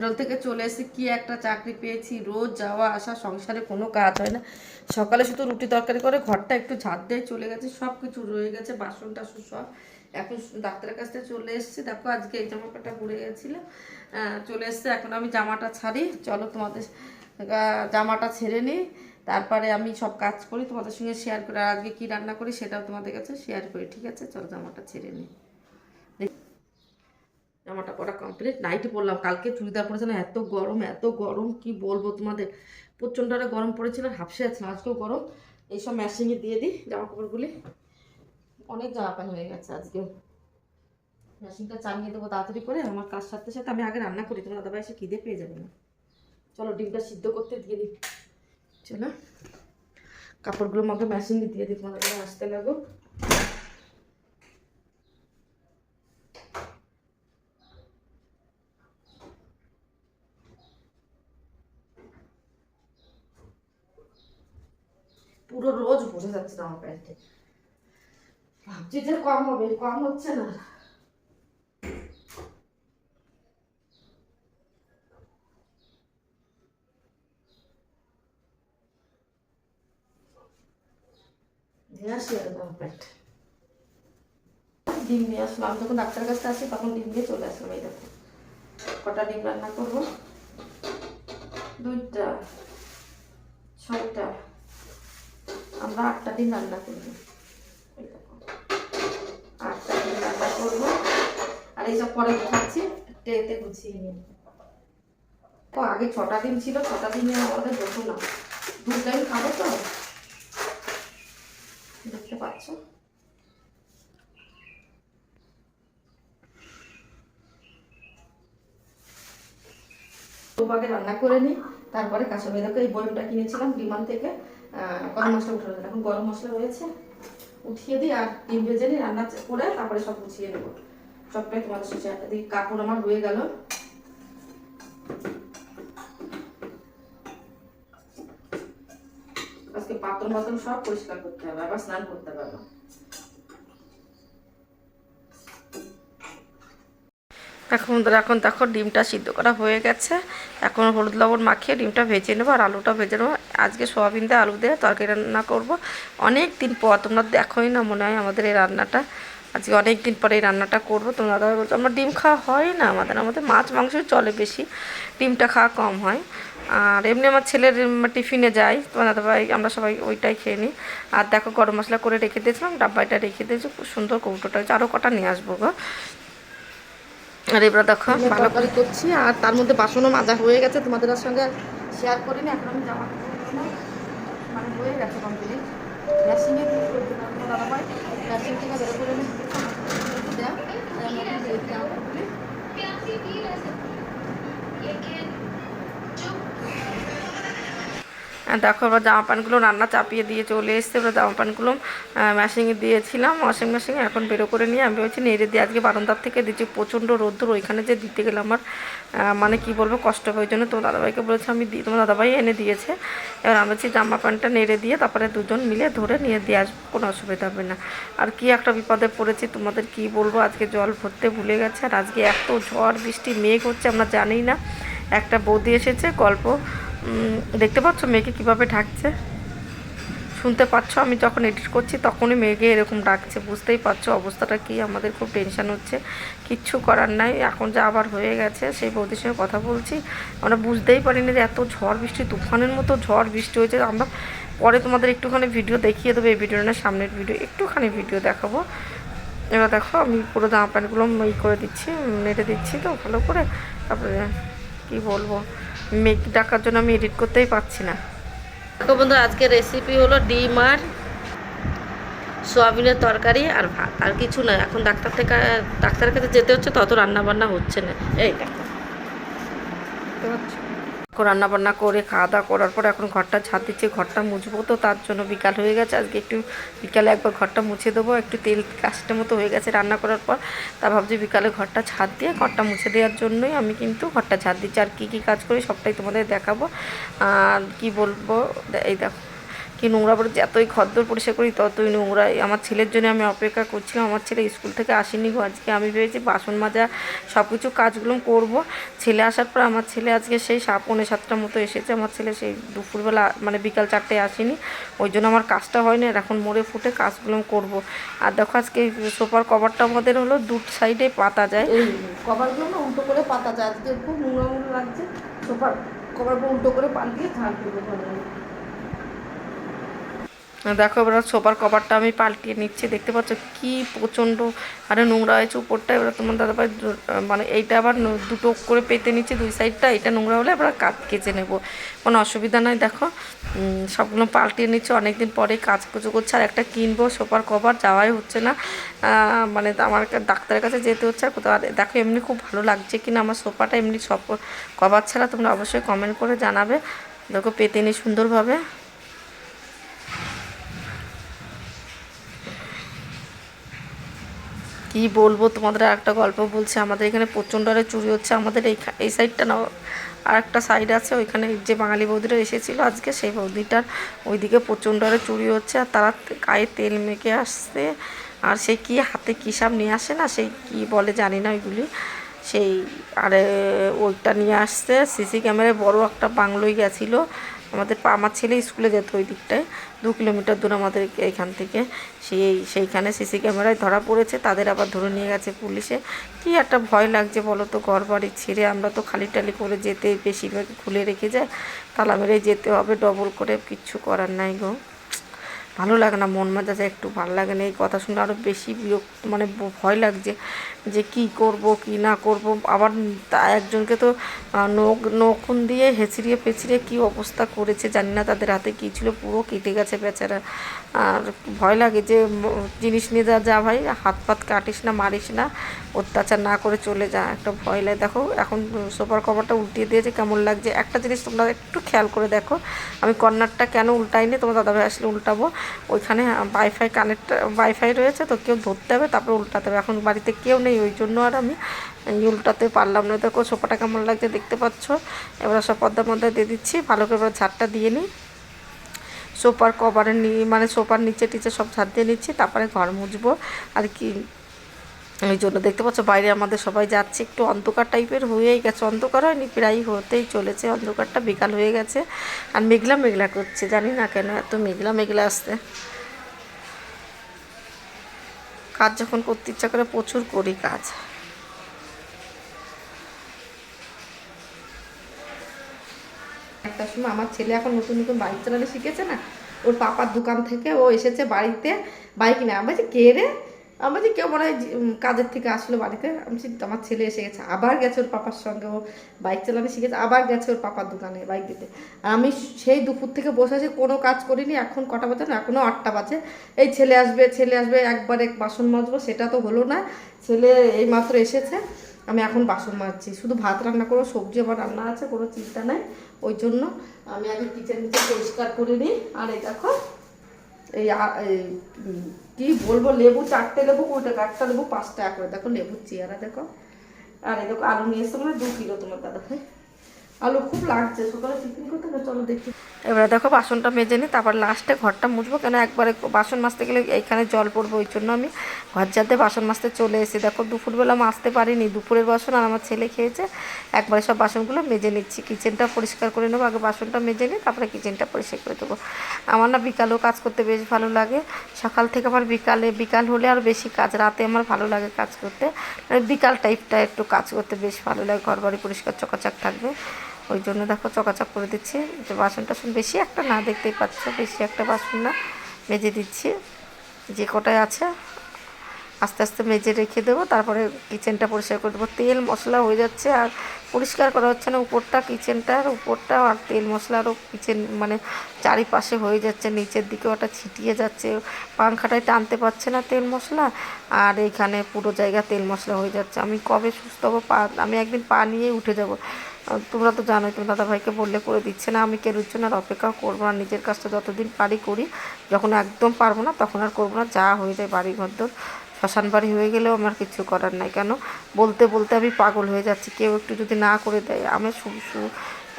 Hotel থেকে চলে এসে কি একটা চাকরি পেয়েছি, রোজ যাওয়া আসা, সংসারে কোনো কাজ হয় না। সকালে শুধু রুটি তরকারি করে, ঘরটা একটু ঝাড় দিয়ে চলে গেছে সব কিছু রয়ে গেছে, বাসন টাসন সব। এখন ডাক্তারের কাছ থেকে চলে এসেছি। দেখো, আজকে এই জামাটা পরে গেছিল। চলে এসছে, এখন আমি জামাটা ছাড়ি। চলো তোমাদের জামাটা ছেড়ে নিই। তারপরে আমি সব কাজ করি, তোমাদের সঙ্গে শেয়ার করি, আর আজকে কী রান্না করি সেটাও তোমাদের কাছে শেয়ার করি, ঠিক আছে? চলো জামাটা ছেড়ে নিই। জামাটা পরা কমপ্লিট নাইটি পরলাম। কালকে চুড়িদার পরেছিলাম এত গরম এত গরম, কি বলব তোমাদের? প্রচণ্ড গরম পড়েছিল হাফসে আছে আজকেও গরম। এইসব ম্যাশিংয়ে দিয়ে দিই জামা কাপড়গুলি অনেক জামা প্যান্ট হয়ে গেছে আজকেও। মেশিনটা চালিয়ে দেবো তাড়াতাড়ি করে, আমার কাজ সাথে সাথে আমি আগে রান্না করি, তোমার দাদা এসে খিদে পেয়ে যাবে না। চলো ডিমটা সিদ্ধ করতে দিয়ে দিই। চলো। কাপড়গুলো আমাকে মেশিনে দিয়ে দিই, তোমার দাদা আসতে লাগো পুরো বসে যাচ্ছে না আমার প্যান্টে। ভাবছি যে কম হবে, কম হচ্ছে না। আর ডিম নিয়ে আসলাম। যখন ডাক্তারের কাছে আসি, তখন ডিম দিয়ে চলে আসলাম, এই দেখো। কটা ডিম রান্না করব? দুইটা, ছয়টা। আমরা আটটা দিন রান্না করব। আটটা দিন রান্না করব। আর এইসব পরে খাচ্ছি ট্রেতে গুছিয়ে নিয়ে তো আগে ছটা দিন ছিল, ছটা দিনে আমাদের হতো না, দু টাইম খাব তো? দেখতে পাচ্ছ? রান্না করে নিই, তারপরে কাঁচা মেদাকে এই বয়মটা কিনেছিলাম বিমান থেকে। গরম মশলা উঠে এখন গরম মশলা রয়েছে, উঠিয়ে দিই আর ডিম ভেজে নিই, রান্না করে তারপরে সব গুছিয়ে নেব। সবটাই তোমাদের সাথে এদিকে কাপড় আমার রয়ে গেল। আজকে পাত্র মাত্র সব পরিষ্কার করতে হবে, আবার স্নান করতে পারব এখন এখন দেখো ডিমটা সিদ্ধ করা হয়ে গেছে। এখন হলুদ লবণ মাখিয়ে ডিমটা ভেজে নেব আর আলুটা ভেজে নেব। আজকে সোয়াবিন দিয়ে আলু দিয়ে তরকারি রান্না করব। অনেক দিন পর, তোমরা দেখোই না মনে হয় আমাদের এই রান্নাটা। আজকে অনেক দিন পরে এই রান্নাটা করব। তোমরা দাদা বলছো, আমরা ডিম খাওয়া হয় না। আমাদের আমাদের মাছ, মাংস চলে বেশি। ডিমটা খাওয়া কম হয়। আর এমনি আমার ছেলের টিফিনে যাই। তোমার দাদাভাই, আমরা সবাই ওইটাই খেয়ে নিই। আর দেখো গরম মশলা করে রেখে দিয়েছিলাম ডাব্বাইটা রেখে দিয়েছি। খুব সুন্দর কৌটোটা হয়েছে। আরও কটা নিয়ে আসব গো। আর এবার দেখো ভালো করে করছি আর তার মধ্যে বাসনও মাজা হয়ে গেছে। তোমাদের সঙ্গে শেয়ার করিনি এখন আমি জামা মানে হয়ে গেছে কমপ্লিট থেকে বের করে নিয়ে দেখো এবার জামা প্যান্টগুলো রান্না চাপিয়ে দিয়ে চলে এসছে। এবার জামা প্যান্টগুলো মেশিনে দিয়েছিলাম ওয়াশিং মেশিনে এখন বেরো করে নিয়ে আমি ভেবেছি নেড়ে দিয়ে আজকে বারান্দার থেকে দিচ্ছি প্রচণ্ড রোদ্দুর, ওইখানে যে দিতে গেলে আমার মানে কি বলব, কষ্ট হয়। জন্য তোমার দাদাভাইকে বলেছে, আমি দিই তোমার দাদাভাই এনে দিয়েছে। এবার আমি বলছি, জামা প্যান্টটা নেড়ে দিয়ে তারপরে দুজন মিলে ধরে নিয়ে দিয়ে আসব কোনো অসুবিধা হবে না। আর কি একটা বিপদে পড়েছি, তোমাদের কি বলব, আজকে জল ভরতে ভুলে গেছে। আর আজকে এত ঝড়, বৃষ্টি, মেঘ হচ্ছে, আমরা জানি না। একটা বৌদি এসেছে, গল্প দেখতে পাচ্ছ মেয়েকে কীভাবে ঢাকছে? শুনতে পাচ্ছ, আমি যখন এডিট করছি তখনই মেঘে এরকম ডাকছে। বুঝতেই পারছ অবস্থাটা কি? আমাদের খুব টেনশান হচ্ছে। কিচ্ছু করার নাই। এখন যা আবার হয়ে গেছে, সেই বৌদির সঙ্গে কথা বলছি। আমরা বুঝতেই পারিনি যে এত ঝড় বৃষ্টি, তুফানের মতো ঝড় বৃষ্টি হয়েছে। আমরা পরে তোমাদের একটুখানি ভিডিও দেখিয়ে দেবো, এই ভিডিওর না, সামনের ভিডিও একটুখানি ভিডিও দেখাবো। এবার দেখো, আমি পুরো জামা প্যান্টগুলো ই করে দিচ্ছি নেড়ে দিচ্ছি তো ভালো করে। তারপরে, কি বলব? মেঘ ডাকার জন্য আমি এডিট করতেই পারছি না। দেখো বন্ধু আজকে রেসিপি হলো ডিম আর সোয়াবিনের তরকারি আর ভাত আর কিছু না। এখন ডাক্তার থেকে ডাক্তারের কাছে যেতে হচ্ছে তত রান্না বান্না হচ্ছে না। এই এখন রান্না বান্না করে খাওয়া দাওয়া করার পর এখন ঘরটা ছাদ দিচ্ছে, ঘরটা মুছবো তো তার জন্য বিকাল হয়ে গেছে। আজকে একটু বিকালে একবার ঘরটা মুছে দেবো, একটু তেল কাস্টের মতো হয়ে গেছে রান্না করার পর। তা ভাবছি বিকালে ঘরটা ছাদ দিয়ে, ঘরটা মুছে দেওয়ার জন্যই আমি কিন্তু ঘরটা ছাদ দিচ্ছি। আর কী কী কাজ করি সবটাই তোমাদের দেখাবো। আর কী বলব? এই দেখো। কি নোংরা পড়ে যতই খদ্দর পরিষ্কার করি, ততই নোংরা আমার ছেলের জন্য আমি অপেক্ষা করছিলাম। আমার ছেলে স্কুল থেকে আসেনি গো আজকে। আমি ভেবেছি বাসন মাজা সব কিছু কাজগুলো করব। ছেলে আসার পর আমার ছেলে আজকে সেই সাত পৌনে সাতটার মতো এসেছে। আমার ছেলে সেই দুপুরবেলা মানে বিকাল চারটায় আসেনি। ওই জন্য আমার কাজটা হয়নি। আর এখন মোড়ে ফুটে কাজগুলো করব। আর দেখো আজকে সোফার কভারটা আমাদের হলো দু সাইডে পাতা যায়। কভারগুলো না উল্টো করে পাতা যায়। আজকে খুব নোংরা নোংরা লাগছে। সোফার কভারগুলো উল্টো করে পাল্টিয়ে ভালো দেখো এবার সোফার কভারটা আমি পাল্টিয়ে নিচ্ছি। দেখতে পাচ্ছ কি প্রচণ্ড আরে নোংরা হয়েছে উপরটা। এবার তোমার দাদাভাই মানে এইটা আবার দুটো করে পেতে নিচ্ছি, দুই সাইডটা। এটা নোংরা হলে এবার কাজ কেচে নেব। কোনো অসুবিধা নাই, দেখো। সবগুলো পাল্টিয়ে নিচ্ছি। অনেকদিন পরে কাজ কুচো করছে আর একটা কিনবো সোফার কভার। যাওয়াই হচ্ছে না। মানে আমার ডাক্তারের কাছে যেতে হচ্ছে আর কোথাও। দেখো এমনি খুব ভালো লাগছে কিনা। আমার সোফাটা এমনি সব কভার ছাড়া তোমরা অবশ্যই কমেন্ট করে জানাবে। দেখো পেতে নিই সুন্দরভাবে। কি বলব? তোমাদের আর একটা গল্প বলছি। আমাদের এখানে প্রচণ্ড হারে চুরি হচ্ছে। আমাদের এই এই সাইডটা না আর একটা সাইড আছে, ওইখানে যে বাঙালি বৌদিরা এসেছিল আজকে, সেই বৌদিটার ওইদিকে প্রচণ্ড হারে চুরি হচ্ছে। আর তারা গায়ে তেল মেখে আসছে। আর সেই কি হাতে কী নিয়ে আসে না? সেই কি বলে জানি না ওইগুলি। সেই আরে ওইটা নিয়ে আসছে। সিসি ক্যামেরায় বড় একটা বাংলোই গেছিল। আমাদের আমার ছেলে স্কুলে যেত ওই দিকটায়, দু কিলোমিটার দূর আমাদের এখান থেকে। সেই, সেইখানে সিসি ক্যামেরায় ধরা পড়েছে, তাদের আবার ধরে নিয়ে গেছে পুলিশে। কি একটা ভয় লাগছে বলো তো, ঘর বাড়ি ছেড়ে আমরা তো খালি টালি করে যেতে বেশিরভাগ খুলে রেখে যায়। তালা মেরে যেতে হবে ডবল করে কিচ্ছু করার নাই গো। ভালো লাগে না, মন মেজাজে একটু ভালো লাগে না। এই কথা শুনে আরও বেশি বিরক্ত মানে ভয় লাগছে যে কি করব, কি না করব। আবার একজনকে তো নখ, নখুন দিয়ে হেঁচড়িয়ে পেঁচড়িয়ে কী অবস্থা করেছে জানি না, তাদের হাতে কী ছিল, পুরো কেটে গেছে বেচারা। আর ভয় লাগে যে জিনিস নিয়ে যা যা ভাই, হাত পাত কাটিস না, মারিস না, অত্যাচার না করে চলে যা, একটা ভয় লাগে। দেখো, এখন সোফার কভারটা উল্টিয়ে দিয়েছে, কেমন লাগছে। একটা জিনিস তোমরা একটু খেয়াল করে দেখো। আমি কর্নারটা কেন উল্টাইনি? তোমার দাদাভাই আসলে উল্টাবো। ওইখানে ওয়াইফাই কানেক্ট ওয়াইফাই রয়েছে তো কেউ ধরতে হবে, তারপরে উল্টাতে হবে। এখন বাড়িতে কেউ নেই, ওই জন্য আর আমি উল্টাতে পারলাম না। দেখো, সোফাটা কেমন লাগছে দেখতে পাচ্ছ? এবার সব পদ্মার মধ্যে দিয়ে দিচ্ছি, ভালো করে এবার ঝাড়টা দিয়ে নিই। সোফার কভারের মানে সোফার নিচে টিচে সব ঝাড় দিয়ে নিচ্ছি, তারপরে ঘর মুছবো। আর কি ওই জন্য দেখতে পাচ্ছ বাইরে আমাদের সবাই যাচ্ছে, একটু অন্ধকার টাইপের হয়েই গেছে। অন্ধকার হয়নি, প্রায় হতেই চলেছে। অন্ধকারটা বিকাল হয়ে গেছে। আর মেঘলা মেঘলা করছে, জানি না কেন এত মেঘলা মেঘলা আসতে। কাজ যখন করতে ইচ্ছা করে প্রচুর করি কাজ। একটা সময় আমার ছেলে এখন নতুন নতুন বাইক চালানো শিখেছে না, ওর পাপার দোকান থেকে ও এসেছে বাড়িতে। বাইক না আমি কে রে? আমি বলছি কেউ মনে হয় যে, কাজের থেকে আসলো বাড়িতে। আমি আমার ছেলে এসে গেছে আবার গেছে ওর পাপার সঙ্গে ও বাইক চালানো শিখেছে আবার গেছে ওর পাপার দোকানে বাইক দিতে। আর আমি সেই দুপুর থেকে বসে আছি কোনো কাজ করিনি এখন কটা বাজে না এখনও আটটা বাজে। এই ছেলে আসবে ছেলে আসবে একবার এক বাসন মাজবো সেটা তো হলো না। ছেলে এই মাত্র এসেছে আমি এখন বাসন মাজছি। শুধু ভাত রান্না করব সবজি আমার রান্না আছে কোনো চিন্তা নাই ওই জন্য আমি আগে কিচেন পরিষ্কার করে নিই। আর এই দেখো এই কি বলব, লেবু চারটে লেবু কুড়িটা, একটা লেবু পাঁচ টাকা করে। দেখো লেবুর চেয়ারা দেখো। আর এই দেখো আলু নিয়ে এসছে মানে দু কিলো তোমার দাদা ভাই। আলু খুব লাগছে, সকালে টিফিন করতে চলো দেখি। এবারে দেখো বাসনটা মেজে নিই তারপর লাস্টে ঘরটা মুছবো। কেন একবারে বাসন মাজতে গেলে এইখানে জল পড়ব, ওই জন্য আমি ঘর যাতে বাসন মাজতে চলে এসে দেখো দুপুরবেলা মাজতে পারিনি, দুপুরের বাসন আর আমার ছেলে খেয়েছে। একবারে সব বাসনগুলো মেজে নিচ্ছি। কিচেনটা পরিষ্কার করে নেব, আগে বাসনটা মেজে নিই তারপরে কিচেনটা পরিষ্কার করে দেবো। আমার না বিকালেও কাজ করতে বেশ ভালো লাগে। সকাল থেকে আমার বিকালে, বিকাল হলে আর বেশি কাজ, রাতে আমার ভালো লাগে কাজ করতে। মানে বিকাল টাইপটা একটু কাজ করতে বেশ ভালো লাগে ঘর বাড়ি পরিষ্কার চকাচাক থাকবে। ওই জন্য দেখো চকাচক করে দিচ্ছি। যে বাসন টাসন বেশি একটা না, দেখতেই পাচ্ছ, বেশি একটা বাসন না। মেজে দিচ্ছি। যে কটায় আছে, আস্তে আস্তে মেজে রেখে দেবো। তারপরে কিচেনটা পরিষ্কার করে দেবো। তেল মশলা হয়ে যাচ্ছে আর পরিষ্কার করা হচ্ছে না উপরটা, কিচেনটার উপরটা আর তেল মশলারও কিচেন মানে চারিপাশে হয়ে যাচ্ছে, নিচের দিকে ওটা ছিটিয়ে যাচ্ছে। পাংখাটায় টানতে পারছে না তেল মশলা আর এখানে পুরো জায়গা তেল মশলা হয়ে যাচ্ছে। আমি কবে সুস্থ হব? পা, আমি একদিন পা নিয়ে উঠে যাব। তোমরা তো জানোই তুমি দাদাভাইকে বললে করে দিচ্ছে না, আমি কেরুর জন্য আর অপেক্ষা করব না, নিজের কাজটা যতদিন পারি করি, যখন একদম পারব না তখন আর করব না, যা হয়ে যায় বাড়ি ঘর শ্মশান বাড়ি হয়ে গেলেও আমার কিছু করার নাই, কেন বলতে বলতে আমি পাগল হয়ে যাচ্ছি, কেউ একটু যদি না করে দেয়, আমি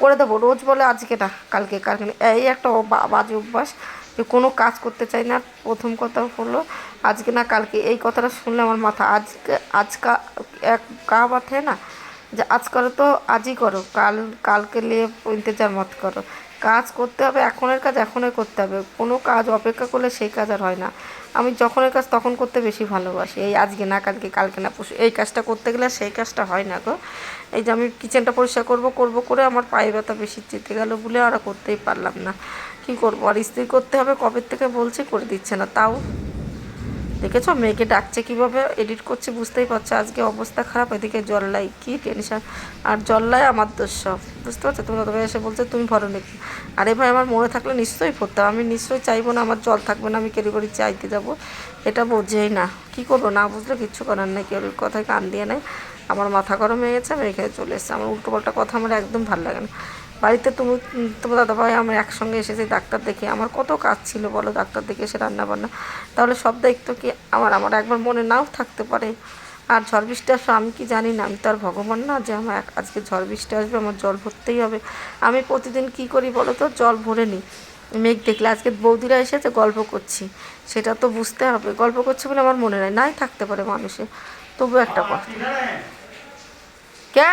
করে দেবো, রোজ বলে আজকে না, কালকে কালকে। এই একটা বাজে অভ্যাস যে কোনো কাজ করতে চাই না, প্রথম কথা হলো, আজকে না, কালকে এই কথাটা শুনলে আমার মাথা, আজকে, আজকা এক কা বাথে না যে আজ করো তো, আজই করো। কাল, কালকে নিয়ে ইন্তজার মত করো। কাজ করতে হবে, এখনের কাজ এখনই করতে হবে। কোনো কাজ অপেক্ষা করলে সেই কাজ আর হয় না। আমি যখনের কাজ তখন করতে বেশি ভালোবাসি। এই আজকে না, কালকে কালকে না পশু এই কাজটা করতে গেলে সেই কাজটা হয় না গো। এই যে আমি কিচেনটা পরিষ্কার করব করব করে আমার পায়ে ব্যথা বেশি চেতে গেল বলে আর করতেই পারলাম না। কি করব? আর ইস্ত্রি করতে হবে, কবে থেকে বলছে করে দিচ্ছে না, তাও দেখেছ? মেয়েকে ডাকছে কীভাবে? এডিট করছে, বুঝতেই পারছ। আজকে অবস্থা খারাপ, এদিকে জল্লাই। কী টেনশন আর জল্লাই আমার দোষ সব বুঝতে পারছ? তুমি তবে এসে বলছে, তুমি ভরো নাকি? আরে ভাই, আমার মনে থাকলে নিশ্চয়ই ভরতাম আমি নিশ্চয়ই চাইব না, আমার জল থাকবে না, আমি বাড়ি চাইতে যাব। এটা বোঝেই না। কি করব? না বুঝলে কিচ্ছু করার নেই। কেউ কথায় কান দিয়ে নেয়। আমার মাথা গরম হয়ে গেছে আমি এখানে চলে এসেছি। আমার উল্টো পাল্টা কথা আমার একদম ভালো লাগে না। বাড়িতে তুমি তোমার দাদাভাই আমরা একসঙ্গে এসেছি ডাক্তার দেখে। আমার কত কাজ ছিল বলো ডাক্তার দেখে এসে রান্না বান্না তাহলে সব দায়িত্ব কি আমার? আমার একবার মনে নাও থাকতে পারে। আর ঝড় বৃষ্টি আসবে আমি কি জানি না। আমি তো আর ভগবান না যে আমার আজকে ঝড় বৃষ্টি আসবে আমার জল ভরতেই হবে। আমি প্রতিদিন কি করি বলো তো? জল ভরে নিই। মেঘ দেখলে আজকে বৌদিরা এসেছে গল্প করছি। সেটা তো বুঝতে হবে। গল্প করছে বলে আমার মনে নেই নাই থাকতে পারে মানুষে তবু একটা কথা। কে?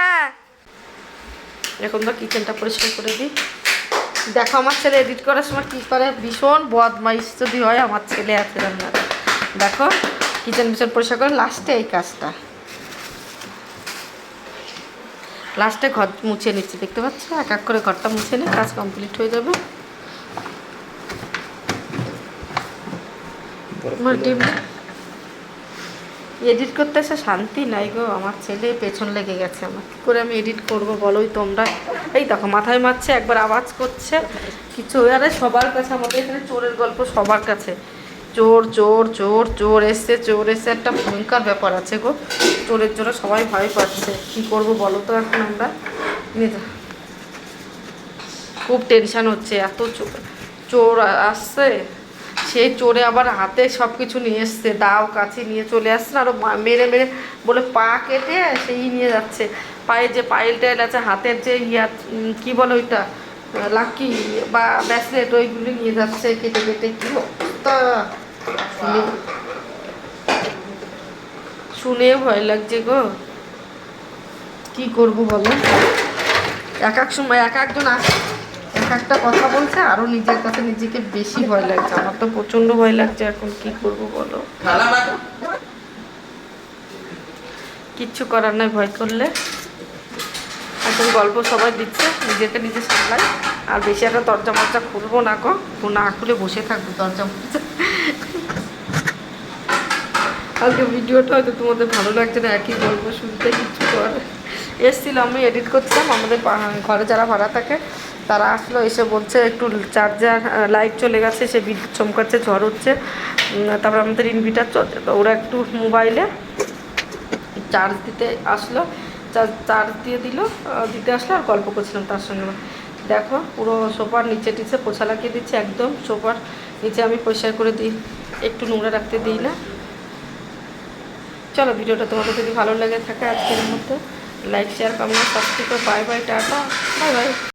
এখন তো কিচেনটা পরিষ্কার করে দিই। দেখো আমার ছেলে এডিট করার সময় কী করে? ভীষণ বদমাইশ যদি হয় আমার ছেলে আছে রান্না দেখো কিচেন বিচেন পরিষ্কার করে লাস্টে এই কাজটা। লাস্টে ঘর মুছে নিচ্ছে দেখতে পাচ্ছ? এক এক করে ঘরটা মুছে নিয়ে কাজ কমপ্লিট হয়ে যাবে। আমার ডিম এডিট করতে এসে শান্তি নাই গো, আমার ছেলে পেছন লেগে গেছে আমার। কী করে আমি এডিট করব বলোই তোমরা? এই দেখো, মাথায় মারছে, একবার আওয়াজ করছে। কিছু আরে সবার কাছে আমাদের এখানে চোরের গল্প সবার কাছে। চোর চোর চোর চোর এসছে চোর এসছে, একটা ভয়ঙ্কর ব্যাপার আছে গো। চোরের জন্য সবাই ভয় পাচ্ছে। কী করব বলো তো এখন আমরা? খুব টেনশান হচ্ছে, এত চোর চোর আসছে। সেই চোরে আবার হাতে সব কিছু নিয়ে এসছে, দাও কাছে নিয়ে চলে আসছে না আরও মেরে মেরে বলে পা কেটে সেই নিয়ে যাচ্ছে। পায়ে যে পায়েল টাইল আছে, হাতের যে ইয়া কি বলে ওইটা লাকি বা ব্যাসলেট, ওইগুলি নিয়ে যাচ্ছে কেটে কেটে, কি শুনে ভয় লাগছে গো। কি করব বলো? এক এক সময় এক একজন আস- এক একটা কথা বলছে আরও নিজের কাছে নিজেকে বেশি ভয় লাগছে। আমার তো প্রচণ্ড ভয় লাগছে এখন কি করব বলো? কিচ্ছু করার নাই ভয় করলে। এখন গল্প সবাই দিচ্ছে নিজেকে নিজে সামলাই। আর বেশি একটা দরজা মরজা খুলবো না গো না খুলে বসে থাকব দরজা মরজা। আজকে ভিডিওটা হয়তো তোমাদের ভালো লাগছে না একই গল্প শুনতে কিচ্ছু করার এসছিলাম আমি এডিট করছিলাম আমাদের ঘরে যারা ভাড়া থাকে তারা আসলো, এসে বলছে, একটু চার্জার লাইট চলে গেছে, সে বিদ্যুৎ চমকাচ্ছে, ঝড় হচ্ছে। তারপর আমাদের ইনভিটার চলছে। তো ওরা একটু মোবাইলে চার্জ দিতে আসলো চার্জ চার্জ দিয়ে দিল দিতে আসলো আর গল্প করছিলাম তার সঙ্গে। দেখো, পুরো সোফার নিচে টিচে পোছা লাগিয়ে দিচ্ছে, একদম সোফার নিচে আমি পরিষ্কার করে দিই, একটু নোংরা রাখতে দিই না। চলো, ভিডিওটা তোমাদের যদি ভালো লেগে থাকে আজকের মধ্যে like share comment subscribe bye bye tata. Bye bye